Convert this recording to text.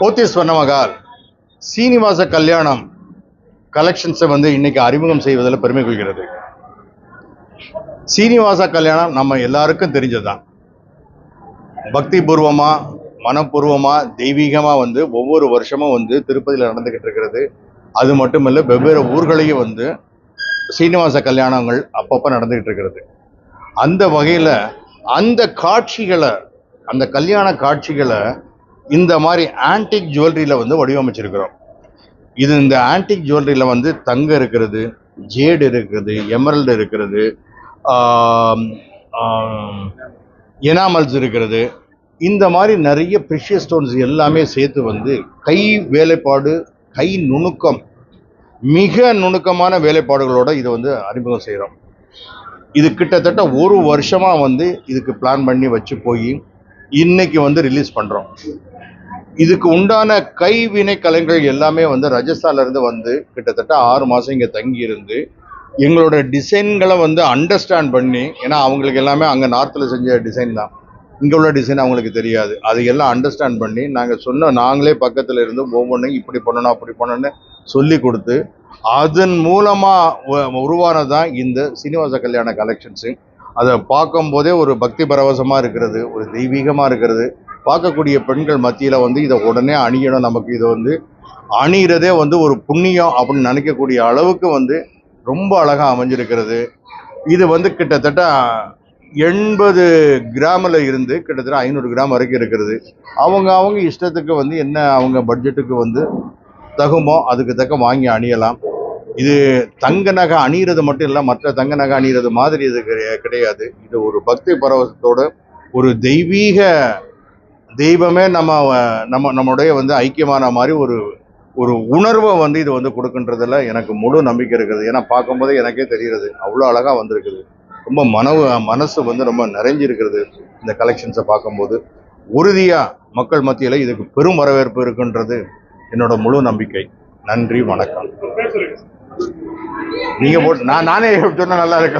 போத்தி ஸ்வர்ணமகால் சீனிவாச கல்யாணம் கலெக்ஷன்ஸை வந்து இன்னைக்கு அறிமுகம் செய்வதில் பெருமை கொள்கிறது. சீனிவாச கல்யாணம் நம்ம எல்லாருக்கும் தெரிஞ்சதுதான். பக்தி பூர்வமாக மனப்பூர்வமாக தெய்வீகமாக வந்து ஒவ்வொரு வருஷமும் வந்து திருப்பதியில் நடந்துகிட்டு இருக்கிறது. அது மட்டும் இல்லை வெவ்வேறு ஊர்களையும் வந்து சீனிவாச கல்யாணங்கள் அப்பப்போ நடந்துகிட்டு இருக்கிறது. அந்த வகையில் அந்த காட்சிகளை அந்த கல்யாண காட்சிகளை இந்த மாதிரி ஆன்டிக் ஜுவல்லரியில் வந்து வடிவமைச்சிருக்கிறோம். இது இந்த ஆன்டிக் ஜுவல்லரியில் வந்து தங்கம் இருக்கிறது ஜேடு இருக்கிறது எமரல்டு இருக்கிறது எனாமல்ஸ் இருக்கிறது. இந்த மாதிரி நிறைய ப்ரிஷியஸ் ஸ்டோன்ஸ் எல்லாமே சேர்த்து வந்து கை வேலைப்பாடு கை நுணுக்கம் மிக நுணுக்கமான வேலைப்பாடுகளோட இதை வந்து அறிமுகம் செய்கிறோம். இது கிட்டத்தட்ட ஒரு வருஷமாக வந்து இதுக்கு பிளான் பண்ணி வச்சு போய் இன்னைக்கு வந்து ரிலீஸ் பண்ணுறோம் இதுக்கு உண்டான கைவினை கலைஞர்கள் எல்லாமே வந்து ராஜஸ்தான்லேருந்து வந்து கிட்டத்தட்ட ஆறு மாதம் இங்கே தங்கி இருந்து எங்களோட டிசைன்களை வந்து அண்டர்ஸ்டாண்ட் பண்ணி ஏன்னா அவங்களுக்கு எல்லாமே அங்கே நார்த்தில் செஞ்ச டிசைன் தான். இங்கே உள்ள டிசைன் அவங்களுக்கு தெரியாது. அது எல்லாம் அண்டர்ஸ்டாண்ட் பண்ணி நாங்கள் சொன்ன நாங்களே பக்கத்தில் இருந்து ஒவ்வொன்றும் இப்படி பண்ணணும் அப்படி பண்ணணும்னு சொல்லி கொடுத்து அதன் மூலமாக உருவானதான் இந்த சீனிவாச கல்யாண கலெக்ஷன்ஸு அதை பார்க்கும் போதே ஒரு பக்தி பரவசமாக இருக்கிறது ஒரு தெய்வீகமாக இருக்கிறது. பார்க்கக்கூடிய பெண்கள் மத்தியில் வந்து இதை உடனே அணியணும். நமக்கு இதை வந்து அணிகிறதே வந்து ஒரு புண்ணியம் அப்படின்னு நினைக்கக்கூடிய அளவுக்கு வந்து ரொம்ப அழகாக அமைஞ்சிருக்கிறது. இது வந்து கிட்டத்தட்ட எண்பது கிராமில் இருந்து கிட்டத்தட்ட ஐநூறு கிராம் வரைக்கும் இருக்கிறது. அவங்க அவங்க இஷ்டத்துக்கு வந்து என்ன அவங்க பட்ஜெட்டுக்கு வந்து தகுமோ அதுக்கு தக்க வாங்கி அணியலாம். இது தங்க நகை அணியிறது மட்டும் இல்லை மற்ற தங்க நகை அணிகிறது மாதிரி இது கிடையாது. இது ஒரு பக்தி பரவசத்தோட ஒரு தெய்வீக தெய்வமே நம்ம நம்ம நம்முடைய வந்து ஐக்கியமான மாதிரி ஒரு ஒரு உணர்வை வந்து இது வந்து கொடுக்குன்றதுல எனக்கு முழு நம்பிக்கை இருக்குது. ஏன்னா பார்க்கும்போதே எனக்கே தெரிகிறது. அவ்வளோ அழகாக வந்திருக்குது. ரொம்ப மனவு மனசு வந்து ரொம்ப நிறைஞ்சிருக்கிறது இந்த கலெக்ஷன்ஸை பார்க்கும்போது. உறுதியாக மக்கள் மத்தியில் இதுக்கு பெரும் வரவேற்பு இருக்குன்றது என்னோட முழு நம்பிக்கை. நன்றி வணக்கம். நீங்க போட்டு நான் நானே சொன்னா நல்லா இருக்கும்.